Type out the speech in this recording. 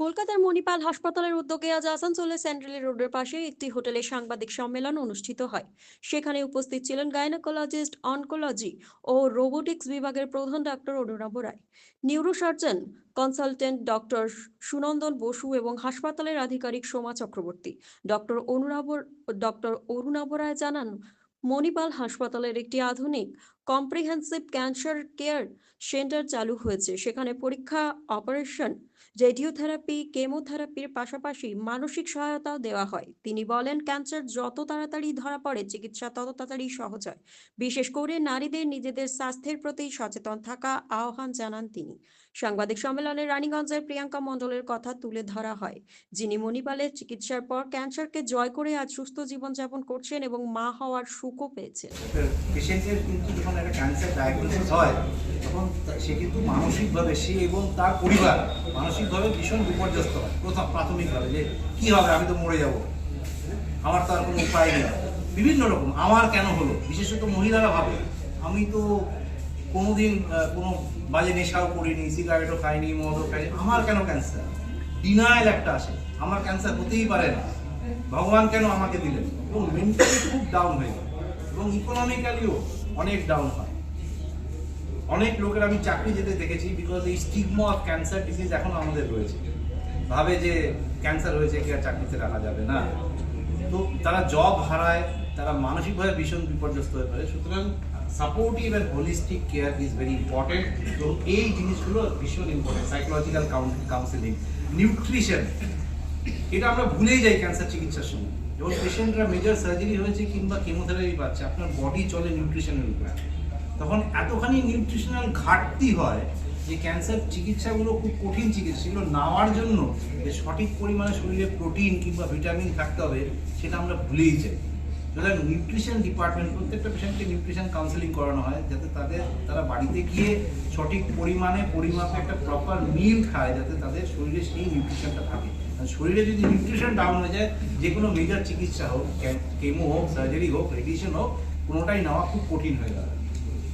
কলকাতার মণিপাল হাসপাতালের উদ্যোগে আজ আসানসোলে সেন্ট্রাল রোডের পাশে একটি হোটেলে সাংবাদিক সম্মেলন অনুষ্ঠিত হয়। সেখানে উপস্থিত ছিলেন গাইনোকোলজিস্ট, অনকোলজি ও রোবোটিক্স বিভাগের প্রধান doctor Anurab Roy. Neurosurgeon consultant doctor Sunandan Basu এবং হাসপাতালের আধিকারিক সোমা চক্রবর্তী। ডক্টর অনুরাব, ডক্টর অরুণাভ রায় জানান মণিপাল হাসপাতালের একটি আধুনিক কম্প্রিহেন্সিভ ক্যান্সার কেয়ার সেন্টার চালু হয়েছে। সেখানে পরীক্ষা অপারেশন রেডিওথেরাপি কেমোথেরাপির পাশাপাশি মানসিক সহায়তাও দেওয়া হয়। তিনি বলেন ক্যান্সার যত তাড়াতাড়ি ধরা পড়ে, চিকিৎসা তত তাড়াতাড়ি সহজ হয়। বিশেষ করে নারীদের নিজেদের স্বাস্থ্যের প্রতি সচেতন থাকা আহ্বান জানান তিনি। সাংবাদিক সম্মেলনে রানীগঞ্জের প্রিয়াঙ্কা মণ্ডলের কথা তুলে ধরা হয়, যিনি মণিপালের চিকিৎসার পর ক্যান্সারকে জয় করে আজ সুস্থ জীবনযাপন করছেন এবং মা হওয়ার যখন একটা ক্যান্সার সে কিন্তু মানসিকভাবে সে এবং তার পরিবার মানসিকভাবে ভীষণ বিপর্যস্ত হয়। প্রথম, প্রাথমিকভাবে যে, কি হবে? আমি তো মরে যাব। আমার তো আর কোনো উপায় নেই। বিভিন্ন রকম, আমার কেন হলো? বিশেষত মহিলারা ভাবে, আমি তো কোনোদিন কোনো বাজে নেশাও করিনি সিগারেটও খাইনি, মদও খাইনি, আমার কেন ক্যান্সার ডিনায়াল একটা আসে, আমার ক্যান্সার হতেই পারে না। ভগবান কেন আমাকে দিলেন? এবং মেন্টালি খুব ডাউন হয়ে যায় এবং ইকোনমিক্যালিও অনেক ডাউন হয়। অনেক লোকের আমি চাকরি যেতে দেখেছি বিকজ এই স্টিগমা অফ ক্যান্সার ডিজিজ এখন আমাদের রয়েছে। ভাবে যে ক্যান্সার হয়েছে কি আর চাকরিতে রাখা যাবে না। তো তারা জব হারায়, তারা মানসিকভাবে ভীষণ বিপর্যস্ত হয়ে পড়ে। সুতরাং supportive and holistic care is very important তো এই জিনিসগুলো ভীষণ ইম্পর্টেন্ট সাইকোলজিক্যাল কাউন্সিলিং নিউট্রিশন এটা আমরা ভুলেই যাই ক্যান্সার চিকিৎসার সময়। এবং পেশেন্টরা মেজর সার্জারি হয়েছে কিংবা কেমোথেরাপি পাচ্ছে। আপনার বডি চলে নিউট্রিশনের উপরে। তখন এতখানি নিউট্রিশনাল ঘাটতি হয় যে ক্যান্সার চিকিৎসাগুলো খুব কঠিন চিকিৎসা। সেগুলো নেওয়ার জন্য যে সঠিক পরিমাণে শরীরে প্রোটিন কিংবা ভিটামিন থাকতে হবে, সেটা আমরা ভুলেই যাই। সুতরাং নিউট্রিশন ডিপার্টমেন্ট প্রত্যেকটা পেশেন্টকে নিউট্রিশন কাউন্সেলিং করানো হয়, যাতে তাদের, তারা বাড়িতে গিয়ে সঠিক পরিমাণে পরিমাপে একটা প্রপার মিল খায়, যাতে তাদের শরীরে সেই নিউট্রিশনটা থাকে। শরীরে যদি নিউট্রিশন ডাউন হয়ে যায় যে কোনো মেজার চিকিৎসা হোক কেমো হোক সার্জারি হোক রেডিয়েশন হোক, কোনোটাই নেওয়া খুব কঠিন হয়ে যাবে